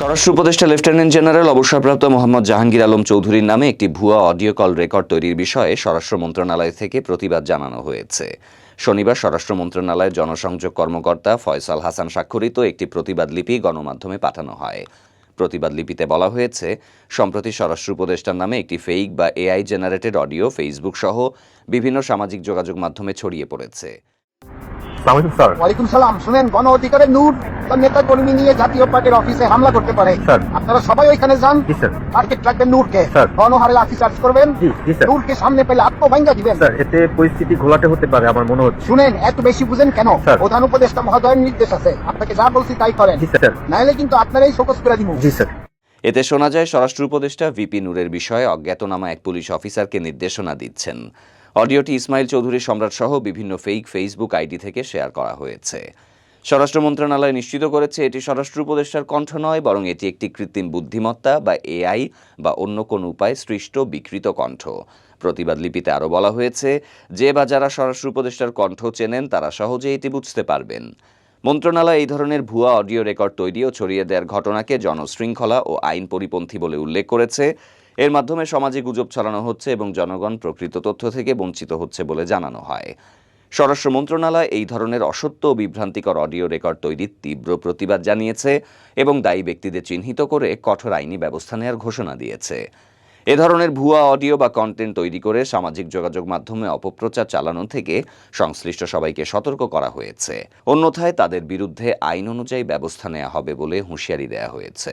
স্বরাষ্ট্র উপদেষ্টা lieutenant general অবসরপ্রাপ্ত মোহাম্মদ জাহাঙ্গীর আলম চৌধুরীর নামে একটি ভুয়া অডিও কল রেকর্ড তৈরির বিষয়ে স্বরাষ্ট্র মন্ত্রণালয় থেকে প্রতিবাদ জানানো হয়েছে। শনিবার স্বরাষ্ট্র মন্ত্রণালয়ের জনসংযোগ কর্মকর্তা ফয়সাল হাসান স্বাক্ষরিত একটি প্রতিবাদ লিপি গণমাধ্যমে পাঠানো হয়। প্রতিবাদ লিপিতে বলা হয়েছে, সম্প্রতি স্বরাষ্ট্র উপদেষ্টার নামে একটি ফেইক বা এআই জেনারেটেড অডিও ফেসবুক সহ বিভিন্ন সামাজিক যোগাযোগ মাধ্যমে ছড়িয়ে পড়েছে। স্যার। ওয়ালাইকুম সালাম। শুনেন গণ অধিকারের নূর নেতা কর্মী নিয়ে জাতীয় পার্টির অফিসে হামলা করতে পারে। আপনারা সবাই ওইখানে যান। টার্গেট রাখবেন নূরকে গণহারে লাঠি চার্জ করবেন। জি জি স্যার। নূরকে সামনে পেলে আত্মভাঙ্গা দিবেন। স্যার এতে পরিস্থিতি ঘোলাটে হতে পারে আমার মনে হচ্ছে। শুনেন এত বেশি বুঝেন কেন? প্রধান উপদেষ্টা মহোদয়ের নির্দেশ আছে। আপনাকে যা বলছি তাই করেন। নাহলে কিন্তু আপনারাই শোকস করে দিব। জি স্যার। এতে শোনা যায় স্বরাষ্ট্র উপদেষ্টা ভিপি নূরের বিষয়ে অজ্ঞাতনামা এক পুলিশ অফিসারকে নির্দেশনা দিচ্ছেন। অডিওটি ইসমাইল চৌধুরী সম্রাট সহ বিভিন্ন ফেক ফেসবুক আইডি থেকে শেয়ার করা হয়েছে। স্বরাষ্ট্র মন্ত্রণালয় নিশ্চিত করেছে এটি স্বরাষ্ট্র উপদেষ্টার কণ্ঠ নয়, বরং এটি একটি কৃত্রিম বুদ্ধিমত্তা বা এআই বা অন্য কোনো উপায়ে সৃষ্ট বিকৃত কণ্ঠ। প্রতিবাদ লিপিতে আরও বলা হয়েছে যে বা যারা স্বরাষ্ট্র উপদেষ্টার কণ্ঠ চেনেন, তারা সহজে এটি বুঝতে পারবেন। মন্ত্রণালয় এই ধরনের ভুয়া অডিও রেকর্ড তৈরি ও ছড়িয়ে দেওয়ার ঘটনাকে জনশৃঙ্খলা ও আইন পরিপন্থী বলে উল্লেখ করেছে। এর মাধ্যমে সমাজে গুজব ছড়ানো হচ্ছে এবং জনগণ প্রকৃত তথ্য থেকে বঞ্চিত হচ্ছে বলে জানানো হয়। স্বরাষ্ট্র মন্ত্রণালয় এই ধরনের অসত্য ও বিভ্রান্তিকর অডিও রেকর্ড তৈরির তীব্র প্রতিবাদ জানিয়েছে এবং দায়ী ব্যক্তিদের চিহ্নিত করে কঠোর আইনি ব্যবস্থা নেওয়ার ঘোষণা দিয়েছে। এ ধরনের ভুয়া অডিও বা কন্টেন্ট তৈরি করে সামাজিক যোগাযোগ মাধ্যমে অপপ্রচার চালানো থেকে সংশ্লিষ্ট সবাইকে সতর্ক করা হয়েছে। অন্যথায় তাদের বিরুদ্ধে আইন অনুযায়ী ব্যবস্থা নেওয়া হবে বলে হুঁশিয়ারি দেওয়া হয়েছে।